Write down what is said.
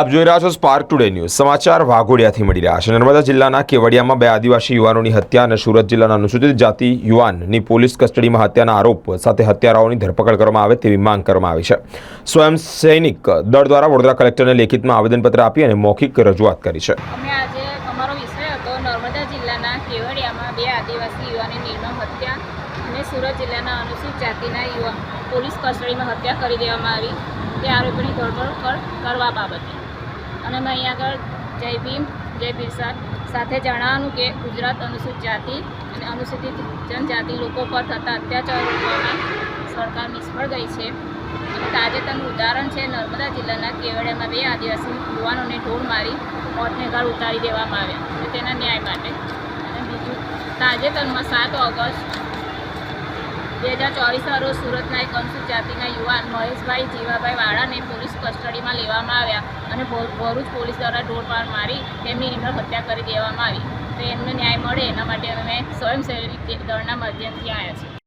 આપ જોઈ રહ્યા છો સ્પાર્ક ટુડે ન્યૂઝ સમાચાર વાઘોડિયાથી મળી રહ્યા છે. નર્મદા જિલ્લાના કેવડિયામાં બે આદિવાસી યુવાનોની હત્યા અને સુરત જિલ્લાના અનુસૂચિત જાતિ યુવાનની પોલીસ કસ્ટડીમાં હત્યાના આરોપ સાથે હત્યારાઓની ધરપકડ કરવામાં આવે તેવી માંગ કરવામાં આવી છે. સ્વયં સૈનિક દળ દ્વારા વડોદરા કલેક્ટરને લેખિતમાં આવેદનપત્ર આપી અને મૌખિક રજૂઆત કરી છે. સુરત જિલ્લાના અનુસૂચિત જાતિના યુવા પોલીસ કસ્ટડીમાં હત્યા કરી દેવામાં આવી. તે આરોપીની ધરપકડ કરવા બાબતે. અને અમે અહીંયા આગળ જય ભીમ, જય બિરસા સાથે જણાવવાનું કે ગુજરાત અનુસૂચિત જાતિ અને અનુસૂચિત જનજાતિ લોકો પર થતા અત્યાચાર રોકવામાં સરકાર નિષ્ફળ ગઈ છે. અને તાજેતરનું ઉદાહરણ છે, નર્મદા જિલ્લાના કેવડિયામાં બે આદિવાસી યુવાનોને ઢોળ મારી મોતને ઘર ઉતારી દેવામાં આવ્યા તેના ન્યાય માટે. અને બીજું, તાજેતરમાં સાત ઓગસ્ટ બે હજાર ચોવીસના રોજ સુરતના એક અનુસૂચિત જાતિના યુવાન મહેશભાઈ જીવાભાઈ વાળાને પોલીસ કસ્ટડીમાં લેવામાં આવ્યા અને ભરૂચ પોલીસ દ્વારા ઢોળ મારી તેમની નિર્મળ હત્યા કરી દેવામાં આવી. તો એમને ન્યાય મળે એના માટે અમે સ્વયંસેવી દળના માધ્યમથી આવ્યા છીએ.